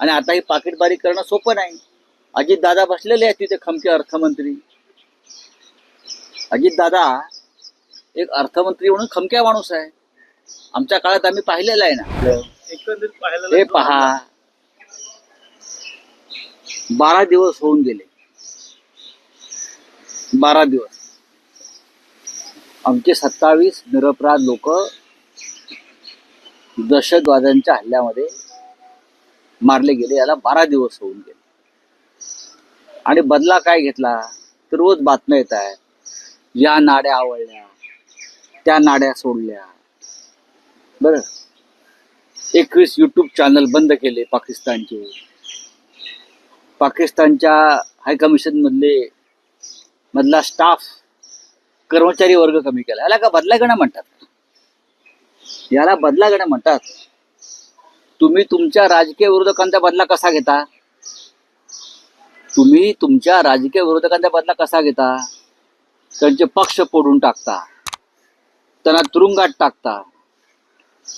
आणि आता ही पाकिटबारी करणं सोपं नाही. अजित दादा बसलेले आहेत तिथे खमके अर्थमंत्री. अजित दादा एक अर्थमंत्री म्हणून खमक्या माणूस आहे. आमच्या काळात आम्ही पाहिलेलं आहे ना. हे पहा. बारा दिवस होऊन गेले. बारा दिवस. आमचे सत्तावीस निरपराध लोक दहशतवाद्यांच्या हल्ल्यामध्ये मारले गेले याला बारा दिवस होऊन गेले. आणि बदला काय घेतला? तर रोज बातम्या येत आहेत. या नाड्या आवडल्या त्या नाड्या सोडल्या. बर. एकवीस युट्यूब चॅनल बंद केले पाकिस्तानचे. पाकिस्तानच्या हायकमिशन मधले मधला स्टाफ कर्मचारी वर्ग कमी केला. याला का बदला घेणं म्हणतात? याला बदला घेणं म्हणतात? तुम्ही तुमच्या राजकीय विरोधकांचा बदला कसा घेता? तुम्ही तुमच्या राजकीय विरोधकांचा बदला कसा घेता? त्यांचे पक्ष पोडून टाकता. त्यांना तुरुंगात टाकता.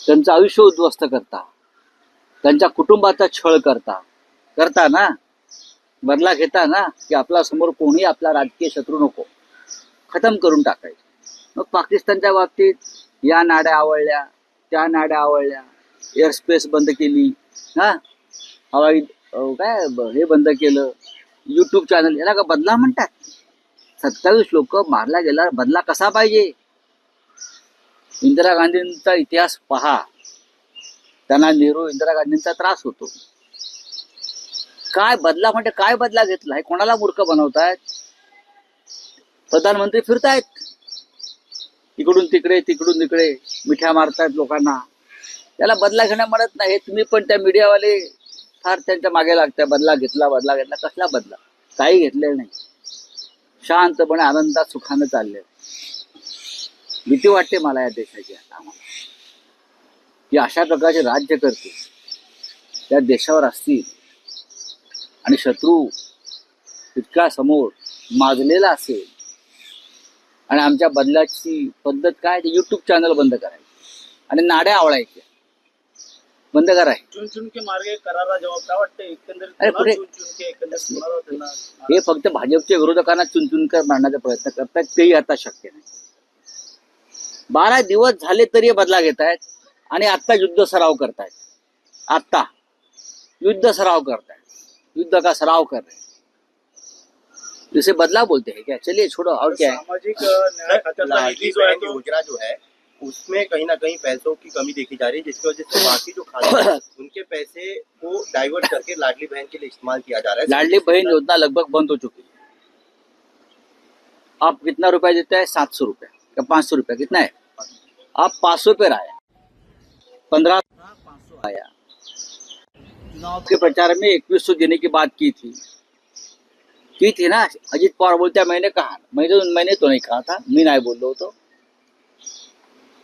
त्यांचं आयुष्य उद्ध्वस्त करता. त्यांच्या कुटुंबाचा छळ करता. करता ना? बदला घेता ना? की आपला समोर कोणी आपला राजकीय शत्रू नको. खतम करून टाकायचं. मग पाकिस्तानच्या बाबतीत या नाड्या आवडल्या त्या नाड्या आवडल्या एअरस्पेस बंद केली. हा? हवाई काय हे बंद केलं. यूट्यूब चॅनल याला का बदला म्हणतात? सत्तावीस लोक मारला गेला बदला कसा पाहिजे? इंदिरा गांधींचा इतिहास पहा. त्यांना नेहरू इंदिरा गांधींचा त्रास होतो. काय बदला म्हणजे काय बदला घेतला? हे कोणाला मूर्ख बनवतायत? प्रधानमंत्री फिरतायत. इकडून तिकडे तिकडून तिकडे मिठ्या मारतायत लोकांना. त्याला बदला घेणं म्हणत नाही. तुम्ही पण त्या मीडियावाले फार त्यांच्या मागे लागत्या. बदला घेतला बदला घेतला. कसला बदला? काही घेतलेलं नाही. शांतपणे आनंदात सुखानं चालले भीती वाटते मला या देशाची आता आम्हाला. की अशा प्रकारचे राज्य करते त्या देशावर असतील. आणि शत्रू इतका समोर माजलेला असेल. आणि आमच्या बदलाची पद्धत काय? ते युट्यूब चॅनल बंद करायची. आणि नाड्या आवळायच्या. बंद कराय चुन चुन के मार्गे करारा काय वाटतं. एकंदरीत एकंदरीत कुणाला त्यांना? हे फक्त भाजपच्या विरोधकांना चुनचुनकर मारण्याचा प्रयत्न करतायत तेही आता शक्य नाही. बारा दिवस झाले तरी हे बदला घेत आहेत आणि आत्ता युद्ध सराव करतायत. आत्ता युद्ध सराव करतायत. युद्ध का सराव कर रहे हैं. इसे बदला बोलते हैं क्या? चलिए छोड़ो और क्या है? सामाजिक अ, न्याय खात्याचा निधी जो आहे तो योजना जो है उसमें कहीं ना कहीं पैसों की कमी देखी जा रही है जिसकी वजह से बाकी जो खाते हैं उनके पैसे को डाइवर्ट करके लाडली बहन के लिए इस्तेमाल किया जा रहा है। लाडली बहन योजना लगभग बंद हो चुकी है। आप कितना रुपया देते हैं? सात सौ रुपया। या पाँच सौ रुपया? कितना है? आप पाँच सौ पे आया पंद्रह पाँच सौ आया। चुनाव के प्रचार में इक्कीस सौ देने की बात की थी। की थी ना? अजीत पवार बोलते मैंने कहा मैंने मैंने तो नहीं कहा था। मी नाही बोललो होतो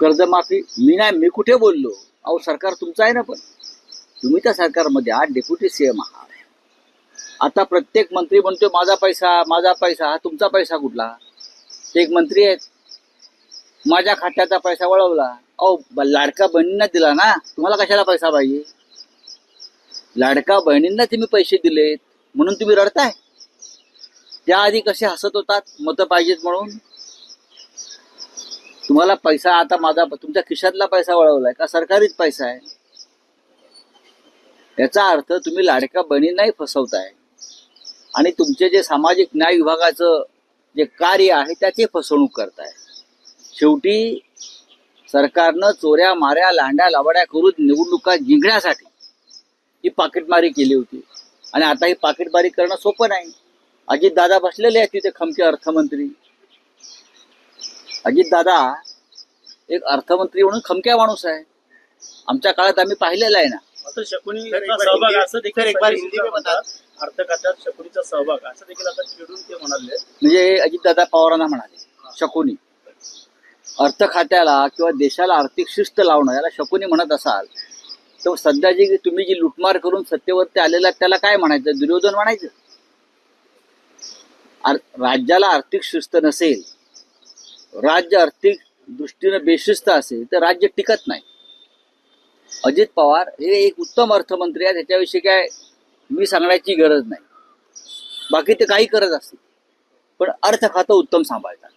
कर्जमाफी मी नाही मी कुठे बोललो? अहो सरकार तुमचं आहे ना पण. तुम्ही त्या सरकारमध्ये आहात डेप्युटी सीएम आहात. आता प्रत्येक मंत्री म्हणतोय माझा पैसा माझा पैसा हा तुमचा पैसा कुठला? ते एक मंत्री आहेत. माझ्या खात्याचा पैसा वळवला. अहो लाडका बहिणींना दिला ना? तुम्हाला कशाला पैसा पाहिजे? लाडका बहिणींना तुम्ही पैसे दिलेत म्हणून तुम्ही रडताय? त्याआधी कसे हसत होतात मतं पाहिजेत म्हणून? तुम्हाला पैसा आता माझा तुमच्या खिशातला पैसा वळवलाय का? सरकारीच पैसा आहे. याचा अर्थ तुम्ही लाडक्या बहिणींनाही फसवताय. आणि तुमचे जे सामाजिक न्याय विभागाचं जे कार्य आहे त्याची फसवणूक करताय. शेवटी सरकारनं चोऱ्या माऱ्या लांड्या लावड्या करून निवडणुका जिंकण्यासाठी ही पाकिटमारी केली होती. आणि आता ही पाकिटमारी करणं सोपं नाही. अजित दादा बसलेले आहेत तिथे खमके अर्थमंत्री. अजित दादा एक अर्थमंत्री म्हणून खमक्या माणूस आहे. आमच्या काळात आम्ही पाहिलेलं आहे ना. सहभाग असं देखील सर, एक बार संजय हिंदी सिन्हा में बता- म्हणतात अर्थ खात्यात शकुनीचा सहभाग असं देखील आता चिडून ते म्हणाले. म्हणजे अजितदादा पवारांना म्हणाले शकुनी अर्थ खात्याला किंवा देशाला आर्थिक शिस्त लावणं याला शकुनी म्हणत असाल तर सध्या जी तुम्ही जी लुटमार करून सत्तेवरती आलेला त्याला काय म्हणायचं? दुर्योधन म्हणायचं? राज्याला आर्थिक शिस्त नसेल राज्य आर्थिक दृष्टीनं बेशिस्त असेल तर राज्य टिकत नाही. अजित पवार हे एक उत्तम अर्थमंत्री आहेत त्याच्याविषयी काय मी सांगण्याची गरज नाही. बाकी ते काही करत असतील. पण अर्थ खातं उत्तम सांभाळतात.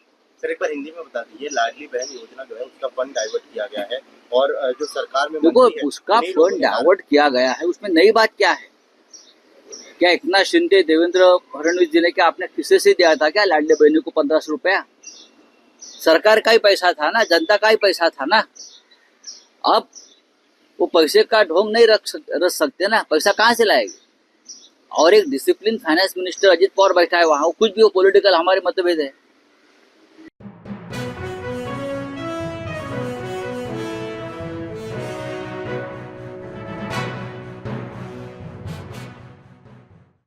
सर एक बार हिंदी में बता दीजिए लाडली बहन योजना जो है उसका फंड डाइवर्ट किया गया है और जो सरकार में देखो उसका फंड डाइवर्ट किया गया है उसमें नई बात क्या है? क्या एकनाथ शिंदे देवेंद्र फडणवीस जी ने क्या आपने किस्से से दिया था? क्या लाडले बहनों को पंद्रह सौ रुपया? सरकार का ही पैसा था ना, जनता का ही पैसा था ना। अब वो पैसे का ढोंग नहीं रख रख सकते ना। पैसा कहाँ से लाएगी? और एक discipline finance minister Ajit Pawar बैठा है, वहाँ कुछ भी वो पॉलिटिकल हमारे मतभेद है।